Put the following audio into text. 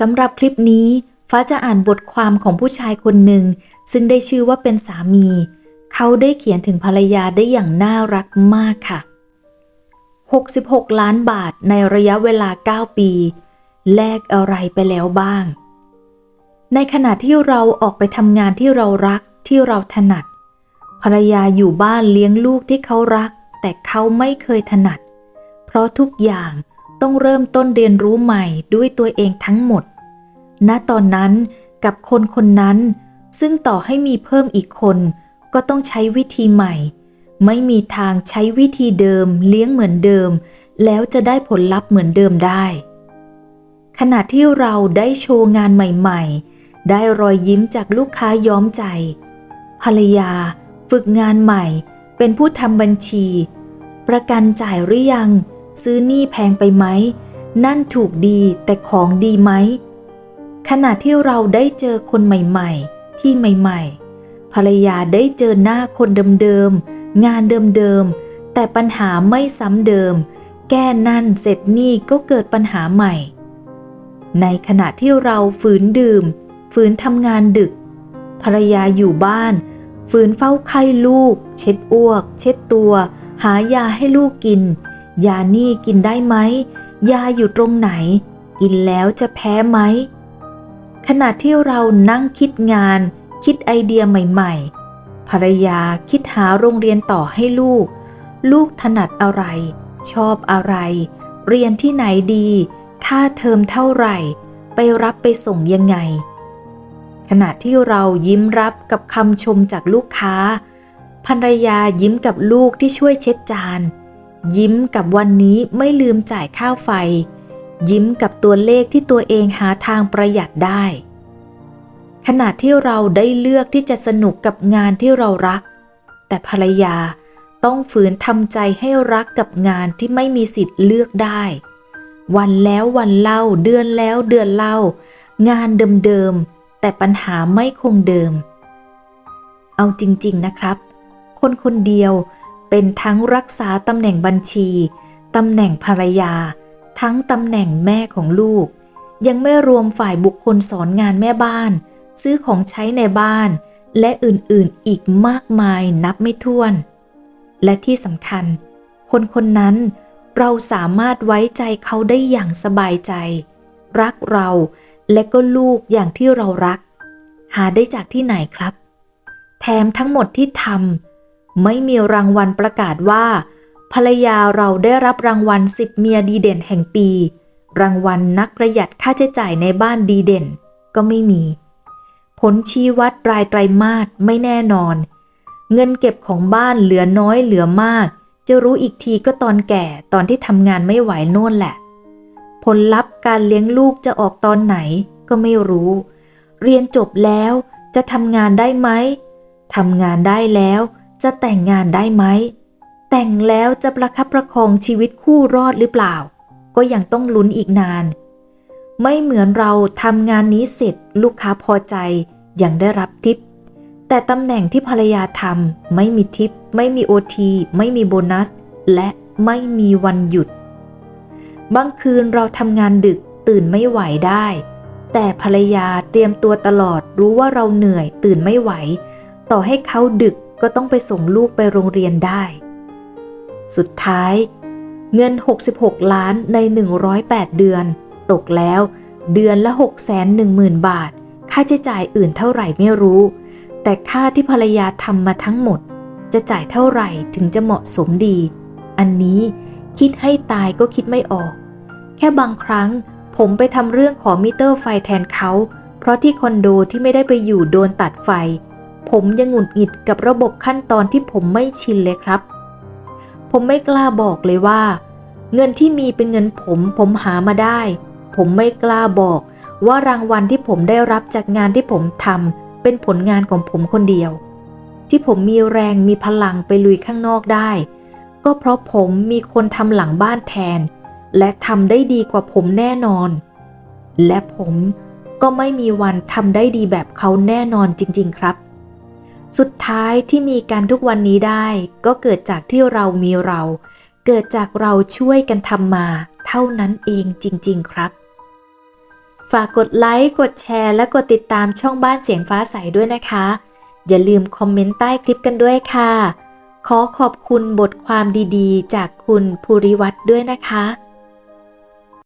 สำหรับคลิปนี้ ฟ้าจะอ่านบทความของผู้ชายคนหนึ่ง ซึ่งได้ชื่อว่าเป็นสามี เขาได้เขียนถึงภรรยาได้อย่างน่ารักมากค่ะ 66 ล้านบาทในระยะเวลา 9 ปี แลกอะไรไปแล้วบ้าง ในขณะที่เราออกไปทำงานที่เรารักที่เราถนัด ภรรยาอยู่บ้านเลี้ยงลูกที่เขารัก แต่เขาไม่เคยถนัด เพราะทุกอย่าง ต้องเริ่มต้นเรียนรู้ใหม่ด้วยตัวเองทั้งหมด ณ ตอนนั้นกับคนคนนั้น ซึ่งต่อให้มีเพิ่มอีกคน ก็ต้องใช้วิธีใหม่ ไม่มีทางใช้วิธีเดิมเลี้ยงเหมือนเดิม แล้วจะได้ผลลัพธ์เหมือนเดิมได้ ขณะที่เราได้โชว์งานใหม่ ๆ ได้รอยยิ้มจากลูกค้าย้อมใจ ภรรยา ฝึกงานใหม่ เป็นผู้ทำบัญชี ประกันจ่ายหรือยัง ซื้อนี่แพงไปไหม นั่นถูกดีแต่ของดีไหม ขณะที่เราได้เจอคนใหม่ๆ ที่ใหม่ๆ ภรรยาได้เจอหน้าคนเดิมๆ งานเดิมๆ แต่ปัญหาไม่ซ้ำเดิม แก้นั่นเสร็จนี่ก็เกิดปัญหาใหม่ ในขณะที่เราฝืนดื่ม ฝืนทำงานดึก ภรรยาอยู่บ้าน ฝืนเฝ้าไข้ลูก เช็ดอ้วก เช็ดตัว หายาให้ลูกกิน ยานี่กินได้ไหม ยาอยู่ตรงไหน กินแล้วจะแพ้ไหม ขณะที่เรานั่งคิดงาน คิดไอเดียใหม่ๆ ภรรยาคิดหาโรงเรียนต่อให้ลูก ลูกถนัดอะไร ชอบอะไร เรียนที่ไหนดี ค่าเทอมเท่าไหร่ ไปรับไปส่งยังไง ขณะที่เรายิ้มรับกับคำชมจากลูกค้าภรรยายิ้มกับลูกที่ช่วยเช็ดจาน ยิ้มกับวันนี้ไม่ลืมจ่ายค่าไฟ ยิ้มกับตัวเลขที่ตัวเองหาทางประหยัดได้ ขณะที่เราได้เลือกที่จะสนุกกับงานที่เรารัก แต่ภรรยาต้องฝืนทำใจให้รักกับงานที่ไม่มีสิทธิ์เลือกได้ วันแล้ววันเล่าเดือนแล้วเดือนเล่า งานเดิมๆแต่ปัญหาไม่คงเดิม เอาจริง ๆนะครับ คนคนเดียว เป็นทั้งรักษาตำแหน่งบัญชีตำแหน่งภรรยา ทั้งตำแหน่งแม่ของลูก ยังไม่รวมฝ่ายบุคคลสอนงานแม่บ้าน ซื้อของใช้ในบ้าน และอื่นๆอีกมากมายนับไม่ถ้วน และที่สำคัญ คนคนนั้นเราสามารถไว้ใจเขาได้อย่างสบายใจ รักเราและก็ลูกอย่างที่เรารัก หาได้จากที่ไหนครับ แถมทั้งหมดที่ทำ ไม่มีรางวัลประกาศว่า ภรรยาเราได้รับรางวัลสิบเมียดีเด่นแห่งปี รางวัลนักประหยัดค่าใช้จ่ายในบ้านดีเด่น ก็ไม่มี ผลชี้วัดรายไตรมาสไม่แน่นอน เงินเก็บของบ้านเหลือน้อยเหลือมาก จะรู้อีกทีก็ตอนแก่ตอนที่ทำงานไม่ไหวโน่นแหละ ผลลัพธ์การเลี้ยงลูกจะออกตอนไหนก็ไม่รู้ เรียนจบแล้วจะทำงานได้ไหมทำงานได้แล้ว จะแต่งงานได้ไหม แต่งแล้วจะประคับประคองชีวิตคู่รอดหรือเปล่า ก็ยังต้องลุ้นอีกนาน ไม่เหมือนเราทำงานนี้เสร็จลูกค้าพอใจยังได้รับทิป แต่ตำแหน่งที่ภรรยาทำไม่มีทิป ไม่มีโอทีไม่มีโบนัส และไม่มีวันหยุด บางคืนเราทำงานดึกตื่นไม่ไหวได้ แต่ภรรยาเตรียมตัวตลอดรู้ว่าเราเหนื่อยตื่นไม่ไหว ต่อให้เขาดึก ก็ต้องไปส่งลูกไปโรงเรียนได้ สุดท้าย เงิน 66 ล้านใน 108 เดือน ตกแล้วเดือนละ 610,000 บาท ค่าใช้จ่ายอื่นเท่าไหร่ไม่รู้ แต่ค่าที่ภรรยาทำมาทั้งหมด จะจ่ายเท่าไหร่ถึงจะเหมาะสมดี อันนี้คิดให้ตายก็คิดไม่ออก แค่บางครั้งผมไปทำเรื่องขอมิเตอร์ไฟแทนเขา เพราะที่คอนโดที่ไม่ได้ไปอยู่โดนตัดไฟ ผมยังหงุดหงิดกับระบบขั้นตอนที่ผมไม่ชินเลยครับ ผมไม่กล้าบอกเลยว่า เงินที่มีเป็นเงินผม ผมหามาได้ ผมไม่กล้าบอกว่ารางวัลที่ผมได้รับจากงานที่ผมทำเป็นผลงานของผมคนเดียว ที่ผมมีแรงมีพลังไปลุยข้างนอกได้ ก็เพราะผมมีคนทำหลังบ้านแทน และทำได้ดีกว่าผมแน่นอน และผมก็ไม่มีวันทำได้ดีแบบเขาแน่นอนจริง ๆ ครับ สุดท้ายที่มีการทุกวันนี้ได้ ก็เกิดจากที่เรามีเรา เกิดจากเราช่วยกันทำมา เท่านั้นเองจริง ๆ ครับ ฝากกดไลค์ กดแชร์ และกดติดตามช่องบ้านเสียงฟ้าใสด้วยนะคะ อย่าลืมคอมเมนต์ใต้คลิปกันด้วยค่ะ ขอขอบคุณบทความดีๆ จากคุณภูริวัตรด้วยนะคะ